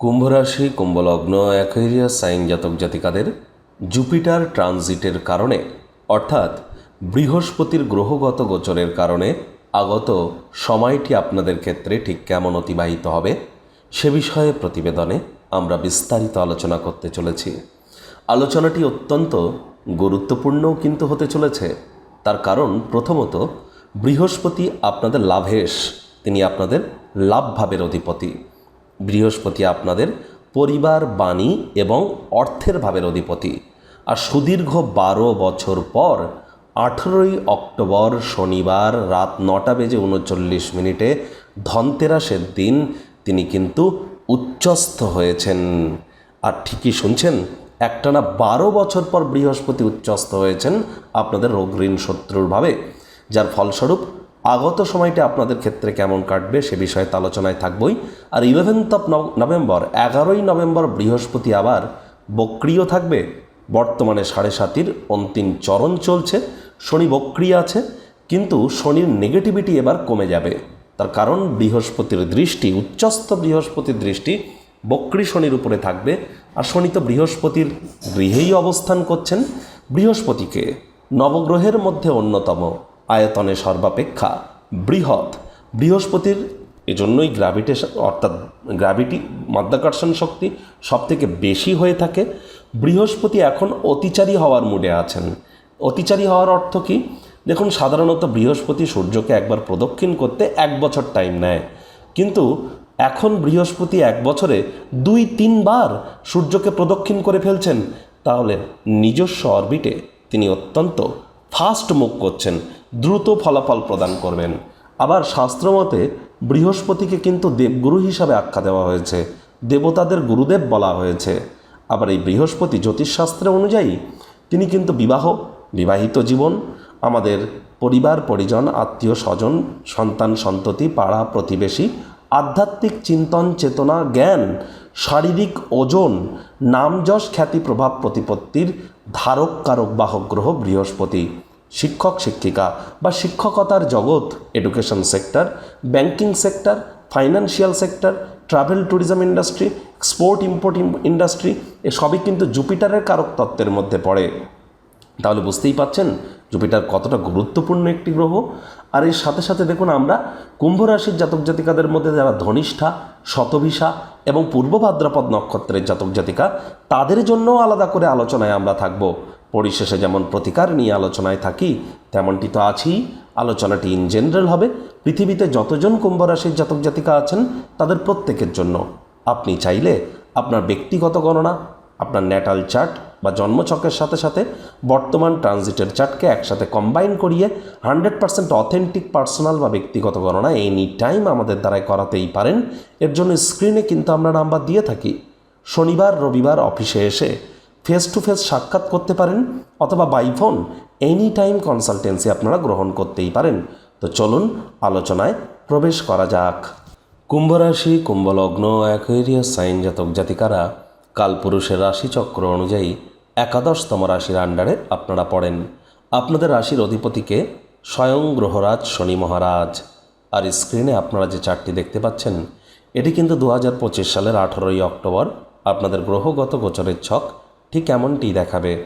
কুম্ভ রাশি কুম্ভলগ্ন, Aquarius sign জাতক জাতিকাদের জুপিটার ট্রানজিটের কারণে, অর্থাৎ বৃহস্পতির গ্রহগত গোচরের কারণে আগত সময়টি আপনাদের ক্ষেত্রে ঠিক কেমন অতিবাহিত হবে, সে বিষয়ে প্রতিবেদনে আমরা বিস্তারিত আলোচনা করতে চলেছি। আলোচনাটি অত্যন্ত গুরুত্বপূর্ণও কিন্তু হতে চলেছে। তার কারণ প্রথমত, বৃহস্পতি আপনাদের লাভেশ, তিনি আপনাদের লাভভাবের অধিপতি। বৃহস্পতি আপনাদের পরিবার, বাণী এবং অর্থের ভাবের অধিপতি। আর সুদীর্ঘ বারো বছর পর, আঠেরোই অক্টোবর শনিবার রাত নটা বেজে উনচল্লিশ মিনিটে ধনতেরাসের দিন তিনি কিন্তু উচ্চস্থ হয়েছেন। আর ঠিকই শুনছেন, একটানা বারো বছর পর বৃহস্পতি উচ্চস্থ হয়েছেন আপনাদের রোগ ঋণ শত্রুর ভাবে, যার ফলস্বরূপ আগত সময়টা আপনাদের ক্ষেত্রে কেমন কাটবে সে বিষয়ে আলোচনায় থাকবই। আর ইলেভেন্থ অফ নভেম্বর এগারোই নভেম্বর বৃহস্পতি আবার বক্রিয় থাকবে। বর্তমানে সাড়ে সাতির অন্তিম চরণ চলছে, শনি বক্রিয় আছে, কিন্তু শনির নেগেটিভিটি এবার কমে যাবে। তার কারণ বৃহস্পতির দৃষ্টি, উচ্চস্থ বৃহস্পতির দৃষ্টি বক্রী শনির উপরে থাকবে। আর শনি তো বৃহস্পতির গৃহেই অবস্থান করছেন। বৃহস্পতিকে নবগ্রহের মধ্যে অন্যতম। আয়তনে সর্বাপেক্ষা বৃহৎ। বৃহস্পতির এজন্যই গ্র্যাভিটেশন অর্থাৎ গ্র্যাভিটি মাধ্যাকর্ষণ শক্তি সবথেকে বেশি হয়ে থাকে। বৃহস্পতি এখন অতিচারী হওয়ার মুডে আছেন। অতিচারী হওয়ার অর্থ কি? দেখুন, সাধারণত বৃহস্পতি সূর্যকে একবার প্রদক্ষিণ করতে এক বছর টাইম নেয়। কিন্তু এখন বৃহস্পতি এক বছরে দুই তিনবার সূর্যকে প্রদক্ষিণ করে ফেলছেন। তাহলে নিজস্ব অরবিটে তিনি অত্যন্ত ফাস্ট মুভ করছেন। দ্রুত ফলাফল প্রদান করবেন। আবার শাস্ত্রমতে, বৃহস্পতিকে কিন্তু দেবগুরু হিসাবে আখ্যা দেওয়া হয়েছে। দেবতাদের গুরুদেব বলা হয়েছে। আবার এই বৃহস্পতি জ্যোতিষশাস্ত্র অনুযায়ী, তিনি কিন্তু বিবাহ, বিবাহিত জীবন, আমাদের পরিবার, পরিজন, আত্মীয়, স্বজন, সন্তান, সন্ততি, পাড়া, প্রতিবেশী, আধ্যাত্মিক চিন্তন, চেতনা, জ্ঞান, শারীরিক ওজন নামযশ খ্যাতি, প্রভাব, প্রতিপত্তির ধারক কারক বাহক গ্রহ বৃহস্পতি। শিক্ষক, শিক্ষিকা বা শিক্ষকতার জগৎ education sector banking sector financial sector travel tourism industry export import industry এসবই কিন্তু জুপিটারের কারক তত্ত্বের মধ্যে পড়ে। তাহলে বুঝতেই পাচ্ছেন জুপিটার কতটা গুরুত্বপূর্ণ একটি গ্রহ। আর এর সাথে সাথে দেখুন আমরা কুম্ভ রাশির জাতক জাতিকাদের মধ্যে যারা ধনিষ্ঠা, শতভিসা এবং পূর্ব ভাদ্রপদ নক্ষত্রের জাতক জাতিকা, তাদের জন্যও আলাদা করে আলোচনায় আমরা থাকব। পরিশেষে যেমন প্রতিকার নিয়ে আলোচনায় থাকি, তেমনটি তো আছেই। আলোচনাটি ইন জেনারেল হবে। পৃথিবীতে যতজন কুম্ভ রাশির জাতক জাতিকা আছেন, তাদের প্রত্যেকের জন্য। আপনি চাইলে আপনার ব্যক্তিগত গণনা, আপনার ন্যাটাল চার্ট বা জন্মছকের সাথে সাথে বর্তমান ট্রানজিটের চার্টকে একসাথে কম্বাইন করিয়ে হান্ড্রেড পার্সেন্ট অথেন্টিক পার্সোনাল বা ব্যক্তিগত গণনা এনি টাইম আমাদের দ্বারাই করাতেই পারেন। এর জন্য স্ক্রিনে কিন্তু আমরা নাম্বার দিয়ে থাকি। শনিবার, রবিবার অফিসে এসে ফেস টু ফেস সাক্ষাৎ করতে পারেন অথবা by phone any time consultancy আপনারা গ্রহণ করতেই পারেন। তো চলুন আলোচনায় প্রবেশ করা যাক। কুম্ভ রাশি কুম্ভলগ্ন অ্যাকোয়ারিয়াস সাইন জাতক জাতিকারা কালপুরুষের রাশিচক্র অনুযায়ী একাদশতম রাশির আন্ডারে আপনারা পড়েন। আপনাদের রাশির অধিপতিকে স্বয়ং গ্রহরাজ শনি মহারাজ। আর স্ক্রিনে আপনারা যে চারটি দেখতে পাচ্ছেন, এটি কিন্তু দু হাজার পঁচিশ সালের আঠেরোই অক্টোবর। আপনাদের গ্রহগত গোচরের ছক ঠিক এমনটি দেখাবে।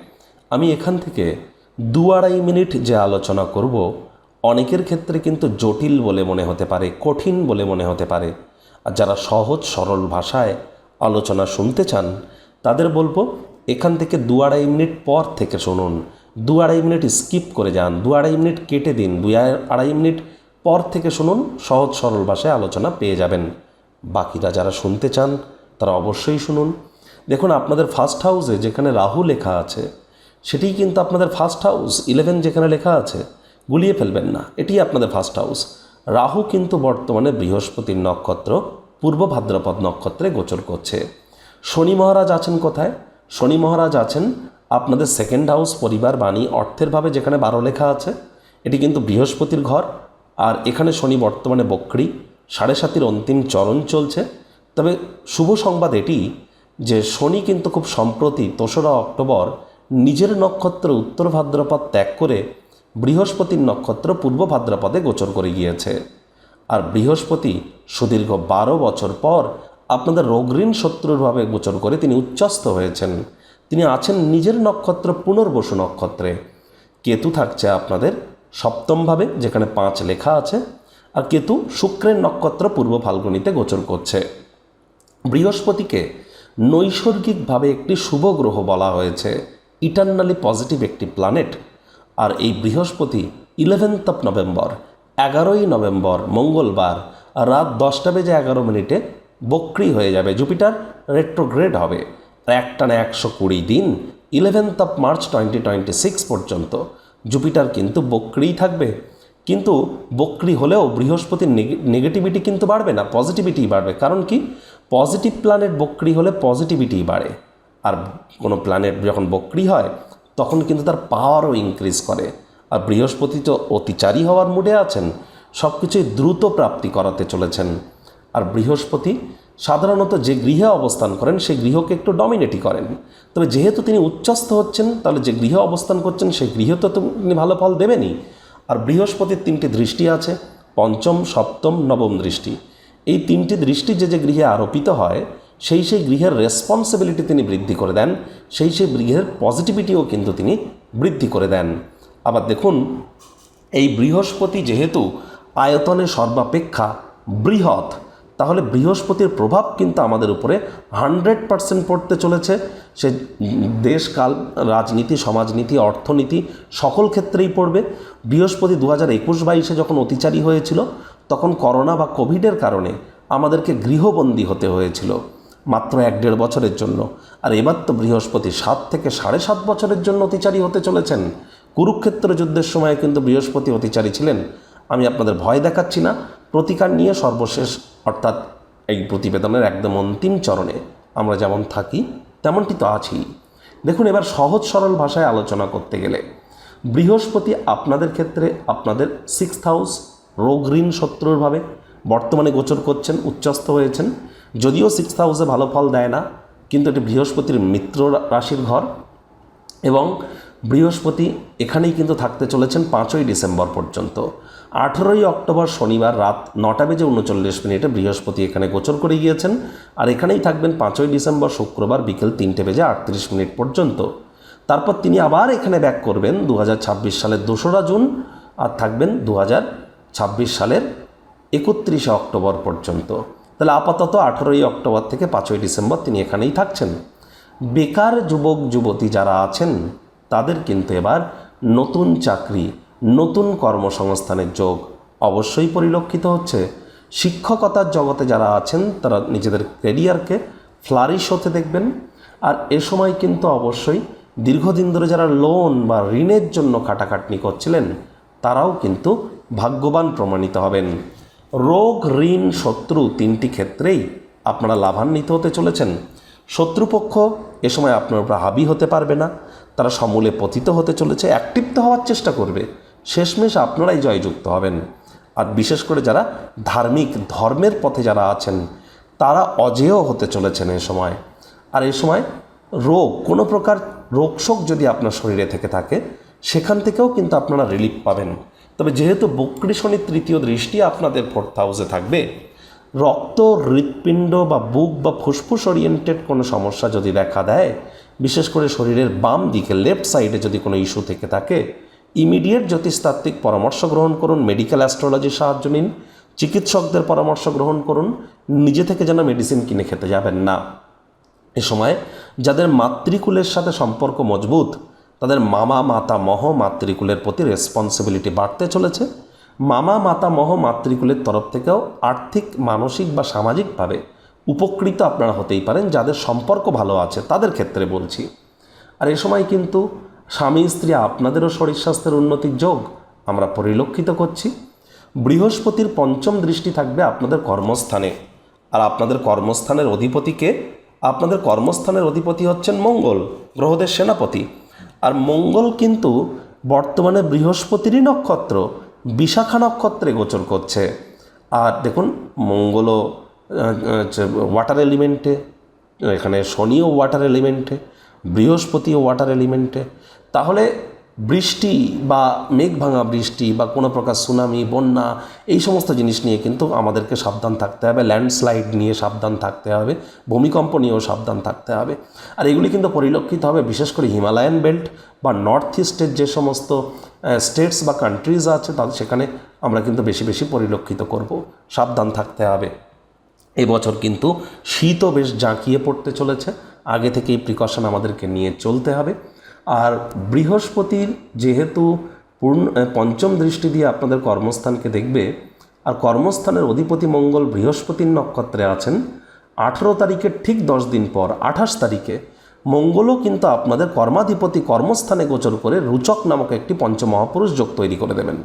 আমি এখান থেকে দু আড়াই মিনিট যে আলোচনা করব, অনেকের ক্ষেত্রে কিন্তু জটিল বলে মনে হতে পারে, কঠিন বলে মনে হতে পারে। আর যারা সহজ, সরল ভাষায় আলোচনা শুনতে চান, তাদের বলব এখান থেকে দু আড়াই মিনিট পর থেকে শুনুন। দু আড়াই মিনিট স্কিপ করে যান, দু আড়াই মিনিট কেটে দিন, দু আড়াই মিনিট পর থেকে শুনুন, সহজ, সরল ভাষায় আলোচনা পেয়ে যাবেন। বাকিরা যারা শুনতে চান, তারা অবশ্যই শুনুন। দেখুন, আপনাদের ফার্স্ট হাউসে যেখানে রাহু লেখা আছে, সেটিই কিন্তু আপনাদের ফার্স্ট হাউস ইলেভেন যেখানে লেখা আছে, গুলিয়ে ফেলবেন না এটি আপনাদের ফার্স্ট হাউস রাহু কিন্তু বর্তমানে বৃহস্পতির নক্ষত্র, পূর্ব ভাদ্রপদ নক্ষত্রে গোচর করছে। শনি মহারাজ আছেন কোথায়? শনি মহারাজ আছেন আপনাদের সেকেন্ড হাউস পরিবার, বাণী, অর্থের ভাবে যেখানে বারো লেখা আছে, এটি কিন্তু বৃহস্পতির ঘর। আর এখানে শনি বর্তমানে বক্রী, সাড়ে সাতির অন্তিম চরণ চলছে। তবে শুভ সংবাদ এটি যে শনি কিন্তু খুব সম্প্রতি দোসরা অক্টোবর নিজের নক্ষত্র উত্তর ভাদ্রপদ ত্যাগ করে বৃহস্পতির নক্ষত্র পূর্ব ভাদ্রপদে গোচর করে গিয়েছে। আর বৃহস্পতি সুদীর্ঘ বারো বছর পর আপনাদের রোগঋণ শত্রুরভাবে গোচর করে তিনি উচ্চস্থ হয়েছেন। তিনি আছেন নিজের নক্ষত্র পুনর্বসু নক্ষত্রে। কেতু থাকছে আপনাদের সপ্তমভাবে, যেখানে পাঁচ লেখা আছে, আর কেতু শুক্রের নক্ষত্র পূর্ব ফাল্গুনিতে গোচর করছে। বৃহস্পতিকে নৈসর্গিকভাবে একটি শুভ গ্রহ বলা হয়েছে, ইটার্নালি পজিটিভ একটি প্ল্যানেট। আর এই বৃহস্পতি ইলেভেন্থ অফ নভেম্বর, এগারোই নভেম্বর, মঙ্গলবার, রাত দশটা বেজে এগারো মিনিটে বক্রি হয়ে যাবে, জুপিটার রেট্রোগ্রেড হবে। একটানা একশো কুড়ি দিন, eleventh of March twenty twenty six পর্যন্ত জুপিটার কিন্তু বক্রিই থাকবে। কিন্তু বক্রি হলেও বৃহস্পতির নেগেটিভিটি কিন্তু বাড়বে না পজিটিভিটি বাড়বে। কারণ কি? পজিটিভ প্ল্যানেট বক্রি হলে পজিটিভিটি বাড়ে। আর কোনো প্ল্যানেট যখন বক্রি হয়, তখন কিন্তু তার পাওয়ারও ইনক্রিজ করে। আর বৃহস্পতি তো অতিচারী হওয়ার মুডে আছেন সব কিছুই দ্রুত প্রাপ্তি করাতে চলেছেন। আর বৃহস্পতি সাধারণত যে গৃহে অবস্থান করেন সেই গৃহকে একটু ডমিনেটই করেন। তবে যেহেতু তিনি উচ্চস্থ হচ্ছেন, তাহলে যে গৃহে অবস্থান করছেন সেই গৃহ তো তিনি ভালো ফল দেবেনই। আর বৃহস্পতির তিনটি দৃষ্টি আছে, পঞ্চম, সপ্তম, নবম দৃষ্টি। এই তিনটি দৃষ্টি যে যে গৃহে আরোপিত হয়, সেই সেই গৃহের রেসপন্সিবিলিটি তিনি বৃদ্ধি করে দেন, সেই সেই গৃহের পজিটিভিটিও কিন্তু তিনি বৃদ্ধি করে দেন। আবার দেখুন, এই বৃহস্পতি যেহেতু আয়তনে সর্বাপেক্ষা বৃহৎ তাহলে বৃহস্পতির প্রভাব কিন্তু আমাদের উপরে হান্ড্রেড পারসেন্ট পড়তে চলেছে। সে দেশ, কাল, রাজনীতি, সমাজনীতি, অর্থনীতি সকল ক্ষেত্রেই পড়বে। বৃহস্পতি দু হাজার একুশ বাইশে যখন অতিচারী হয়েছিল, তখন করোনা বা কোভিডের কারণে আমাদেরকে গৃহবন্দী হতে হয়েছিল মাত্র এক দেড় বছরের জন্য। আর এবার তো বৃহস্পতি সাত থেকে সাড়ে সাত বছরের জন্য অতিচারী হতে চলেছেন। কুরুক্ষেত্র যুদ্ধের সময় কিন্তু বৃহস্পতি অতিচারী ছিলেন। আমি আপনাদের ভয় দেখাচ্ছি না। প্রতিকার নিয়ে সর্বশেষ, অর্থাৎ এই প্রতিবেদনের একদম অন্তিম চরণে আমরা যেমন থাকি, তেমনটি তো আছি দেখুন, এবার সহজ সরল ভাষায় আলোচনা করতে গেলে, বৃহস্পতি আপনাদের ক্ষেত্রে আপনাদের সিক্স হাউস রোগ ঋণ শত্রুরভাবে বর্তমানে গোচর করছেন, উচ্চস্থ হয়েছেন। যদিও সিক্স হাউসে ভালো ফল দেয় না, কিন্তু এটি বৃহস্পতির মিত্র রাশির ঘর এবং বৃহস্পতি এখানেই কিন্তু থাকতে চলেছেন পাঁচই ডিসেম্বর পর্যন্ত। আঠেরোই অক্টোবর শনিবার রাত নটা বেজে উনচল্লিশ মিনিটে বৃহস্পতি এখানে গোচর করে গিয়েছেন আর এখানেই থাকবেন পাঁচই ডিসেম্বর শুক্রবার বিকেল তিনটে বেজে আটত্রিশ মিনিট পর্যন্ত। তারপর তিনি আবার এখানে ব্যাক করবেন দু হাজার ছাব্বিশ সালের দোসরা জুন আর থাকবেন দু হাজার ছাব্বিশ সালের একত্রিশে অক্টোবর পর্যন্ত। তাহলে আপাতত আঠেরোই অক্টোবর থেকে পাঁচই ডিসেম্বর তিনি এখানেই থাকছেন। বেকার যুবক, যুবতী যারা আছেন, তাদের কিন্তু এবার নতুন চাকরি নতুন কর্মসংস্থানের যোগ অবশ্যই পরিলক্ষিত হচ্ছে। শিক্ষকতার জগতে যারা আছেন, তারা নিজেদের কেরিয়ারকে ফ্লারিশ হতে দেখবেন। আর এ সময় কিন্তু অবশ্যই দীর্ঘদিন ধরে যারা লোন বা ঋণের জন্য খাটাখাটনি করছিলেন, তারাও কিন্তু ভাগ্যবান প্রমাণিত হবেন। রোগ, ঋণ, শত্রু তিনটি ক্ষেত্রেই আপনারা লাভান্বিত হতে চলেছেন। শত্রুপক্ষ এ সময় আপনার উপর হাবি হতে পারবে না, তারা সমূলে পতিত হতে চলেছে, অ্যাক্টিভ তো হওয়ার চেষ্টা করবে। শেষমেশ আপনারাই জয়যুক্ত হবেন। আর বিশেষ করে যারা ধার্মিক ধর্মের পথে যারা আছেন, তারা অজেয় হতে চলেছেন এ সময়। আর এই সময় রোগ, কোনো প্রকার রোগশোক যদি আপনার শরীরে থেকে থাকে, সেখান থেকেও কিন্তু আপনারা রিলিফ পাবেন। তবে যেহেতু বক্রী তৃতীয় দৃষ্টি আপনাদের ফোর্থ হাউসে থাকবে, রক্ত, হৃৎপিণ্ড বা বুক বা ফুসফুস ওরিয়েন্টেড কোনো সমস্যা যদি দেখা দেয়, বিশেষ করে শরীরের বাম দিকে লেফট সাইডে যদি কোনো ইস্যু থেকে থাকে ইমিডিয়েট জ্যোতিষতাত্ত্বিক পরামর্শ গ্রহণ করুন মেডিকেল অ্যাস্ট্রোলজির সাহায্য নিন, চিকিৎসকদের পরামর্শ গ্রহণ করুন, নিজে থেকে যেন মেডিসিন কিনে খেতে যাবেন না। এ সময় যাদের মাতৃকুলের সাথে সম্পর্ক মজবুত, তাদের মামা, মাতা, মহ মাতৃকুলের প্রতি রেসপন্সিবিলিটি বাড়তে চলেছে। মামা, মাতা, মহ মাতৃকুলের তরফ থেকেও আর্থিক, মানসিক বা সামাজিকভাবে উপকৃত আপনারা হতেই পারেন, যাদের সম্পর্ক ভালো আছে তাদের ক্ষেত্রে বলছি। আর এ সময় কিন্তু স্বামী, স্ত্রী, আপনাদেরও শরীর স্বাস্থ্যের উন্নতির যোগ আমরা পরিলক্ষিত করছি। বৃহস্পতির পঞ্চম দৃষ্টি থাকবে আপনাদের কর্মস্থানে। আর আপনাদের কর্মস্থানের অধিপতিকে, আপনাদের কর্মস্থানের অধিপতি হচ্ছেন মঙ্গল, গ্রহদের সেনাপতি। আর মঙ্গল কিন্তু বর্তমানে বৃহস্পতিরই নক্ষত্র, বিশাখা নক্ষত্রে গোচর করছে। আর দেখুন, মঙ্গলও ওয়াটার এলিমেন্টে এখানে শনিও ওয়াটার এলিমেন্টে বৃহস্পতিও ওয়াটার এলিমেন্টে তাহলে বৃষ্টি বা মেঘ ভাঙা বৃষ্টি বা কোনো প্রকার সুনামি, বন্যা, এই সমস্ত জিনিস নিয়ে কিন্তু আমাদেরকে সাবধান থাকতে হবে। ল্যান্ডস্লাইড নিয়ে সাবধান থাকতে হবে। ভূমিকম্প নিয়েও সাবধান থাকতে হবে। আর এগুলি কিন্তু পরিলক্ষিত হবে বিশেষ করে হিমালয়ান বেল্ট বা নর্থ ইস্টের যে সমস্ত স্টেটস বা কান্ট্রিজ আছে তাদের সেখানে আমরা কিন্তু বেশি বেশি পরিলক্ষিত করব। সাবধান থাকতে হবে। এবছর কিন্তু শীতও বেশ জাঁকিয়ে পড়তে চলেছে। আগে থেকেই প্রিকশন আমাদেরকে নিয়ে চলতে হবে। আর বৃহস্পতির যেহেতু পূর্ণ পঞ্চম দৃষ্টি দিয়ে আপনাদের কর্মস্থানকে দেখবে, আর কর্মস্থানের অধিপতি মঙ্গল বৃহস্পতির নক্ষত্রে আছেন, আঠেরো তারিখের ঠিক দশ দিন পর, আঠাশ তারিখে, মঙ্গলও কিন্তু আপনাদের কর্মাধিপতি কর্মস্থানে গোচর করে রুচক নামক একটি পঞ্চমহাপুরুষ যোগ তৈরি করে দেবেন।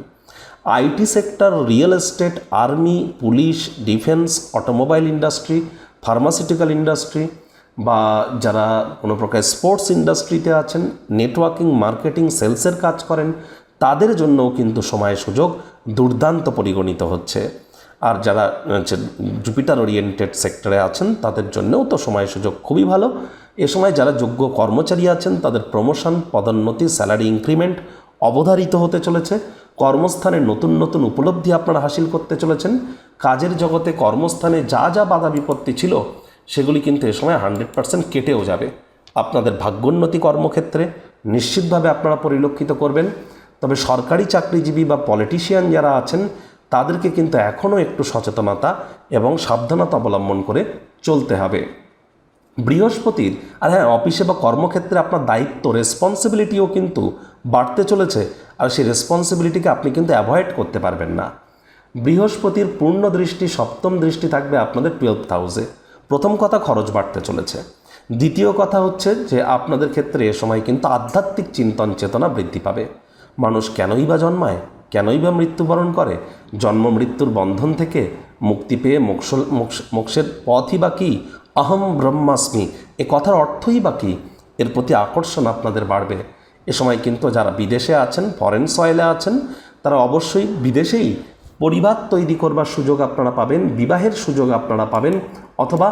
IT sector, real estate, army, police, defence, automobile industry, pharmaceutical industry বা যারা কোনো প্রকার স্পোর্টস ইন্ডাস্ট্রিতে আছেন নেটওয়ার্কিং মার্কেটিং সেলসের কাজ করেন, তাদের জন্যও কিন্তু সময় সুযোগ দুর্দান্ত পরিগণিত হচ্ছে। আর যারা জুপিটার ওরিয়েন্টেড সেক্টরে আছেন, তাদের জন্যও তো সময় সুযোগ খুবই ভালো। এ সময় যারা যোগ্য কর্মচারী আছেন, তাদের প্রমোশন পদোন্নতি স্যালারি ইনক্রিমেন্ট অবধারিত হতে চলেছে। কর্মস্থানে নতুন নতুন উপলব্ধি আপনারা হাসিল করতে চলেছেন। কাজের জগতে কর্মস্থানে যা যা বাধা বিপত্তি ছিল সেগুলি কিন্তু এ সময় হান্ড্রেড পার্সেন্ট কেটেও যাবে। আপনাদের ভাগ্যোন্নতি কর্মক্ষেত্রে নিশ্চিতভাবে আপনারা পরিলক্ষিত করবেন। তবে সরকারি চাকরিজীবী বা পলিটিশিয়ান যারা আছেন, তাদেরকে কিন্তু এখনও একটু সচেতনতা এবং সাবধানতা অবলম্বন করে চলতে হবে। বৃহস্পতির, আর হ্যাঁ অফিসে বা কর্মক্ষেত্রে আপনার দায়িত্ব রেসপন্সিবিলিটিও কিন্তু বাড়তে চলেছে। আর সেই রেসপন্সিবিলিটিকে আপনি কিন্তু অ্যাভয়েড করতে পারবেন না। বৃহস্পতির পূর্ণ দৃষ্টি, সপ্তম দৃষ্টি থাকবে আপনাদের টুয়েলভ হাউসে প্রথম কথা খরচ বাড়তে চলেছে। দ্বিতীয় কথা হচ্ছে যে আপনাদের ক্ষেত্রে এ সময় কিন্তু আধ্যাত্মিক চিন্তন চেতনা বৃদ্ধি পাবে। মানুষ কেনই বা জন্মায়, কেনই বা মৃত্যুবরণ করে, জন্ম মৃত্যুর বন্ধন থেকে মুক্তি পেয়ে মোক্ষ, মোক্ষ- মোক্ষের পথই বা কী? অহম ব্রহ্মাস্মি, এ কথার অর্থই বা কী? এর প্রতি আকর্ষণ আপনাদের বাড়বে। এ সময় কিন্তু যারা বিদেশে আছেন ফরেন সয়েলে আছেন, তারা অবশ্যই বিদেশেই পরিবার তৈরি করবার সুযোগ আপনারা পাবেন, বিবাহের সুযোগ আপনারা পাবেন, অথবা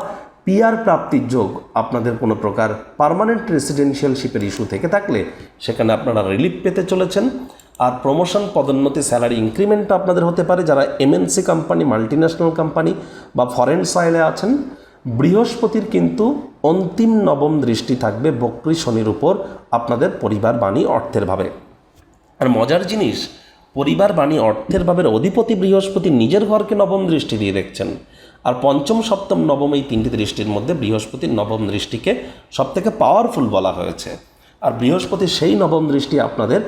পিয়ার প্রাপ্তির যোগ আপনাদের কোনো প্রকার পার্মানেন্ট রেসিডেন্সিয়ালশিপের ইস্যু থেকে থাকলে সেখানে আপনারা রিলিফ পেতে চলেছেন। আর প্রমোশন পদোন্নতি স্যালারি ইনক্রিমেন্ট আপনাদের হতে পারে যারা এমএনসি কোম্পানি, মাল্টিন্যাশনাল কোম্পানি বা ফরেন সয়েলে আছেন। বৃহস্পতির কিন্তু অন্তিম নবম দৃষ্টি থাকবে বক্রী শনির উপর আপনাদের পরিবার বাণী অর্থের ভাবে। আর মজার জিনিস পরিবার বাণী অর্থের ভাবের অধিপতি বৃহস্পতি নিজের ঘরকে নবম দৃষ্টি দিয়ে দেখছেন। আর পঞ্চম, সপ্তম, নবম এই তিনটি দৃষ্টির মধ্যে বৃহস্পতির নবম দৃষ্টিকে সবথেকে পাওয়ারফুল বলা হয়েছে। আর বৃহস্পতির সেই নবম দৃষ্টি আপনাদের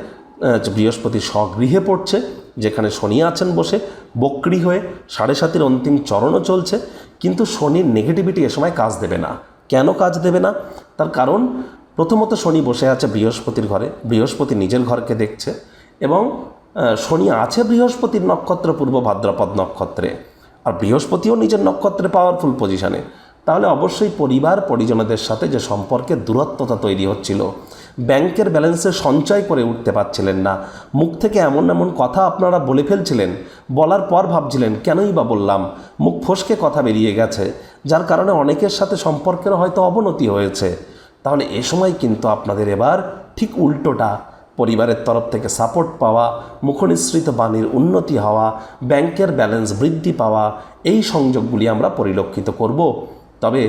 বৃহস্পতি স্বগৃহে পড়ছে, যেখানে শনি আছেন বসে, বক্রি হয়ে সাড়ে সাতের অন্তিম চরণও চলছে, কিন্তু শনির নেগেটিভিটি এ সময় কাজ দেবে না। কেন কাজ দেবে না? তার কারণ, প্রথমত শনি বসে আছে বৃহস্পতির ঘরে, বৃহস্পতি নিজের ঘরকে দেখছে এবং শনি আছে বৃহস্পতির নক্ষত্র, পূর্ব ভাদ্রপদ নক্ষত্রে। আর বৃহস্পতিও নিজের নক্ষত্রে পাওয়ারফুল পজিশনে তাহলে অবশ্যই পরিবার, পরিজনদের সাথে যে সম্পর্কের দূরত্বতা তৈরি হচ্ছিল, ব্যাংকের ব্যালেন্সে সঞ্চয় করে উঠতে পারছিলেন না। মুখ থেকে এমন এমন কথা আপনারা বলে ফেলছিলেন, বলার পর ভাবছিলেন, কেনই বা বললাম? মুখ ফসকে কথা বেরিয়ে গেছে, যার কারণে অনেকের সাথে সম্পর্কের হয়তো অবনতি হয়েছে। তাহলে এ সময় কিন্তু আপনাদের এবার ঠিক উল্টোটা পরিবারের তরফ থেকে সাপোর্ট পাওয়া, মুখনিসৃত বাণীর উন্নতি হওয়া, ব্যাংকের ব্যালেন্স বৃদ্ধি পাওয়া, এই সংযোগগুলি আমরা পরিলক্ষিত করব। তবে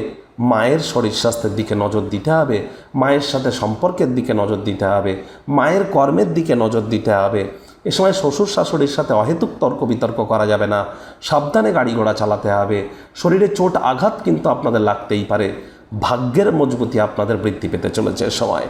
মায়ের শরীর স্বাস্থ্যের দিকে নজর দিতে হবে, মায়ের সাথে সম্পর্কের দিকে নজর দিতে হবে, মায়ের কর্মের দিকে নজর দিতে হবে। এ সময় শ্বশুর শাশুড়ির সাথে অহেতুক তর্ক বিতর্ক করা যাবে না, সাবধানে গাড়ি ঘোড়া চালাতে হবে, শরীরে চোট আঘাত কিন্তু আপনাদের লাগতেই পারে। ভাগ্যের মজবুতি আপনাদের বৃদ্ধি পেতে চলেছে সময়।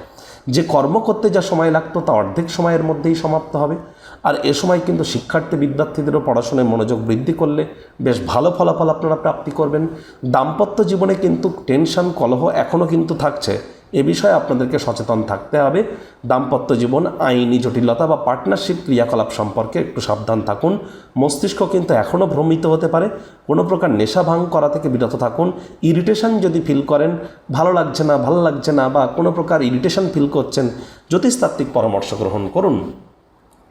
যে কর্ম করতে যা সময় লাগতো তা অর্ধেক সময়ের মধ্যেই সমাপ্ত হবে। আর এ সময় কিন্তু শিক্ষার্থী, বিদ্যার্থীদেরও পড়াশোনায় মনোযোগ বৃদ্ধি করলে বেশ ভালো ফলাফল আপনারা প্রাপ্তি করবেন। দাম্পত্য জীবনে কিন্তু টেনশন, কলহ এখনও কিন্তু থাকছে। এ বিষয়ে আপনাদেরকে সচেতন থাকতে হবে। দাম্পত্য জীবন, আইনি জটিলতা বা পার্টনারশিপ ক্রিয়াকলাপ সম্পর্কে একটু সাবধান থাকুন। মস্তিষ্ক কিন্তু এখনও ভ্রমিত হতে পারে। কোনো প্রকার নেশা ভাঙ করা থেকে বিরত থাকুন। ইরিটেশন যদি ফিল করেন, ভালো লাগছে না, ভালো লাগছে না বা কোনো প্রকার ইরিটেশন ফিল করছেন, জ্যোতিষতাত্ত্বিক পরামর্শ গ্রহণ করুন।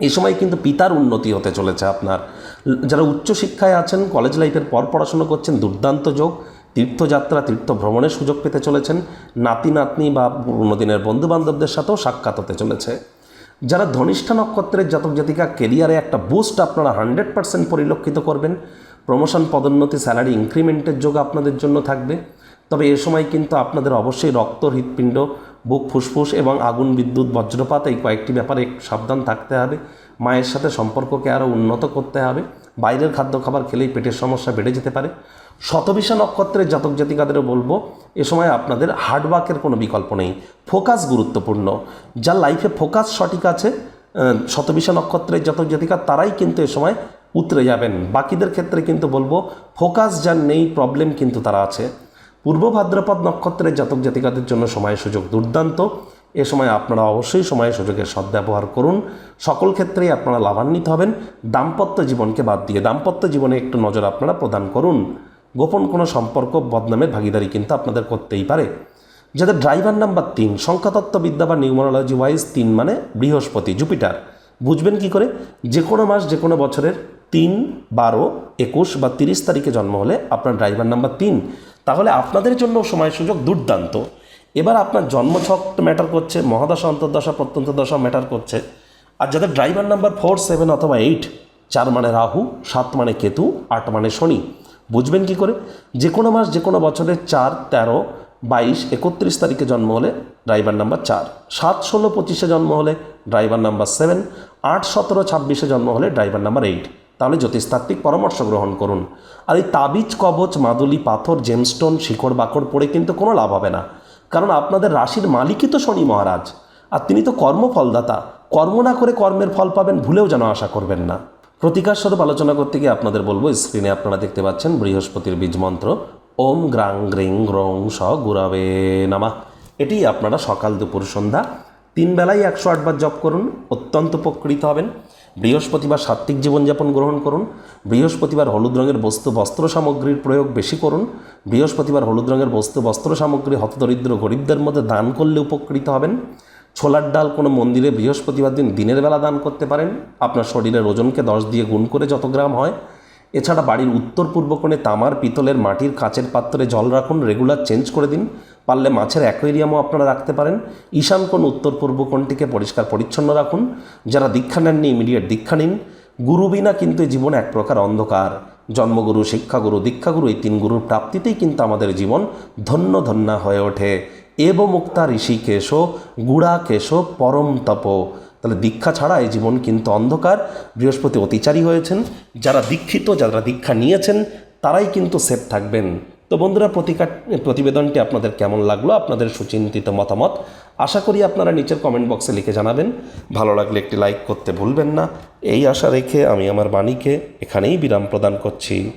এই সময় কিন্তু পিতার উন্নতি হতে চলেছে আপনার। যারা উচ্চশিক্ষায় আছেন কলেজ লাইফের পর পড়াশুনো করছেন, দুর্দান্ত যোগ। তীর্থযাত্রা তীর্থ ভ্রমণের সুযোগ পেতে চলেছেন। নাতি নাতনি বা পুরনো দিনের বন্ধুবান্ধবদের সাথেও সাক্ষাৎ হতে চলেছে। যারা ধনিষ্ঠা নক্ষত্রের জাতক জাতিকা, কেরিয়ারে একটা বুস্ট আপনারা হান্ড্রেড পার্সেন্ট পরিলক্ষিত করবেন। প্রমোশন, পদোন্নতি, স্যালারি ইনক্রিমেন্টের যোগ আপনাদের জন্য থাকবে। তবে এ সময় কিন্তু আপনাদের অবশ্যই রক্ত, হৃৎপিণ্ড, বুক ফুসফুস এবং আগুন, বিদ্যুৎ, বজ্রপাত এই কয়েকটি ব্যাপারে সাবধান থাকতে হবে। মায়ের সাথে সম্পর্ককে আরও উন্নত করতে হবে। বাইরের খাদ্য খাবার খেলেই পেটের সমস্যা বেড়ে যেতে পারে। শতবিশা নক্ষত্রের জাতক জাতিকাদেরও বলব, এ সময় আপনাদের হার্ডওয়ার্কের কোনো বিকল্প নেই। ফোকাস গুরুত্বপূর্ণ। যার লাইফে ফোকাস সঠিক আছে শতবিশা নক্ষত্রের জাতক জাতিকা, তারাই কিন্তু এ সময় উতরে যাবেন। বাকিদের ক্ষেত্রে কিন্তু বলব ফোকাস যার নেই প্রবলেম কিন্তু তারা আছে। পূর্ব ভাদ্রপদ নক্ষত্রের জাতক জাতিকাদের জন্য সময় সুযোগ দুর্দান্ত। এ সময় আপনারা অবশ্যই সময় সুযোগের সদ্ব্যবহার করুন। সকল ক্ষেত্রেই আপনারা লাভান্বিত হবেন। দাম্পত্য জীবনকে বাদ দিয়ে দাম্পত্য জীবনে একটু নজর আপনারা প্রদান করুন। গোপন কোনো সম্পর্ক, বদনামের ভাগিদারি কিন্তু আপনাদের করতেই পারে। যাদের ড্রাইভার নাম্বার তিন, সংখ্যাতত্ত্ববিদ্যা বা নিউমারোলজি ওয়াইজ তিন মানে বৃহস্পতি, জুপিটার। বুঝবেন কি করে? যে কোনো মাস, যে কোনো বছরের তিন, বারো, একুশ বা তিরিশ তারিখে জন্ম হলে আপনার ড্রাইভার নাম্বার তিন। তাহলে আপনাদের জন্য সময় সুযোগ দুর্দান্ত। এবার আপনার জন্মছক ম্যাটার করছে, মহাদশা, অন্তর্দশা প্রত্যন্ত দশা ম্যাটার করছে। আর যাদের ড্রাইভার নাম্বার ফোর সেভেন অথবা এইট চার মানে রাহু, সাত মানে কেতু, আট মানে শনি। বুঝবেন কি করে? যে কোনো মাস যে কোনো বছরের চার, তেরো, বাইশ, একত্রিশ তারিখে জন্ম হলে ড্রাইভার নাম্বার চার। সাত, ষোলো, পঁচিশে জন্ম হলে ড্রাইভার নাম্বার সেভেন আট, সতেরো, ছাব্বিশে জন্ম হলে ড্রাইভার নাম্বার এইট তাহলে জ্যোতিষতাত্ত্বিক পরামর্শ গ্রহণ করুন। আর এই তাবিজ, কবচ, মাদুলি, পাথর জেমস্টোন শিকড়, বাকড় পড়ে কিন্তু কোনো লাভ হবে না। কারণ আপনাদের রাশির মালিকই তো শনি মহারাজ। আর তিনি তো কর্মফলদাতা। কর্ম না করে কর্মের ফল পাবেন, ভুলেও যেন আশা করবেন না। প্রতিকার স্বরূপ আলোচনা করতে গিয়ে আপনাদের বলব স্ক্রিনে আপনারা দেখতে পাচ্ছেন বৃহস্পতির বীজ মন্ত্র, ওম গ্রাং গ্রিং গ্রং স গুরাবে নামা। এটি আপনারা সকাল দুপুর সন্ধ্যা তিন বেলায় একশো আটবার জপ করুন, অত্যন্ত উপকৃত হবেন। বৃহস্পতিবার সাত্ত্বিক জীবনযাপন গ্রহণ করুন, বৃহস্পতিবার হলুদ রঙের বস্তু বস্ত্র সামগ্রীর প্রয়োগ বেশি করুন, বৃহস্পতিবার হলুদ রঙের বস্তু বস্ত্র সামগ্রী হতদরিদ্র গরিবদের মধ্যে দান করলে উপকৃত হবেন। ছোলার ডাল কোনো মন্দিরে বৃহস্পতিবার দিন দিনের বেলা দান করতে পারেন। আপনার শরীরের ওজনকে দশ দিয়ে গুণ করে যত গ্রাম হয়। এছাড়া বাড়ির উত্তর পূর্ব কোণে তামার পিতলের মাটির কাচের পাত্রে জল রাখুন, রেগুলার চেঞ্জ করে দিন। পারলে মাছের অ্যাকোয়ারিয়ামও আপনারা রাখতে পারেন। ঈশান কোণ উত্তর পূর্ব কোণটিকে পরিষ্কার পরিচ্ছন্ন রাখুন। যারা দীক্ষা নেননি, ইমিডিয়েট দীক্ষা নিন। গুরু বিনা কিন্তু জীবন এক প্রকার অন্ধকার। জন্মগুরু, শিক্ষাগুরু, দীক্ষাগুরু এই তিন গুরুর প্রাপ্তিতেই কিন্তু আমাদের জীবন ধন্য ধন্য হয়ে ওঠে। এব মুক্তা ঋষিকেশ গুড়া কেশ পরম তপ তাহলে দীক্ষা ছাড়া এই জীবন কিন্তু অন্ধকার। বৃহস্পতি অতিচারী হয়েছেন। যারা দীক্ষিত, যারা দীক্ষা নিয়েছেন, তারাই কিন্তু সেফ থাকবেন। তো বন্ধুরা, প্রতিকার, প্রতিবেদনটি আপনাদের কেমন লাগল? আপনাদের সুচিন্তিত মতামত আশা করি আপনারা নিচের কমেন্ট বক্সে লিখে জানাবেন। ভালো লাগলে একটি লাইক করতে ভুলবেন না। এই আশা রেখে আমি আমার বাণীকে এখানেই বিরাম প্রদান করছি।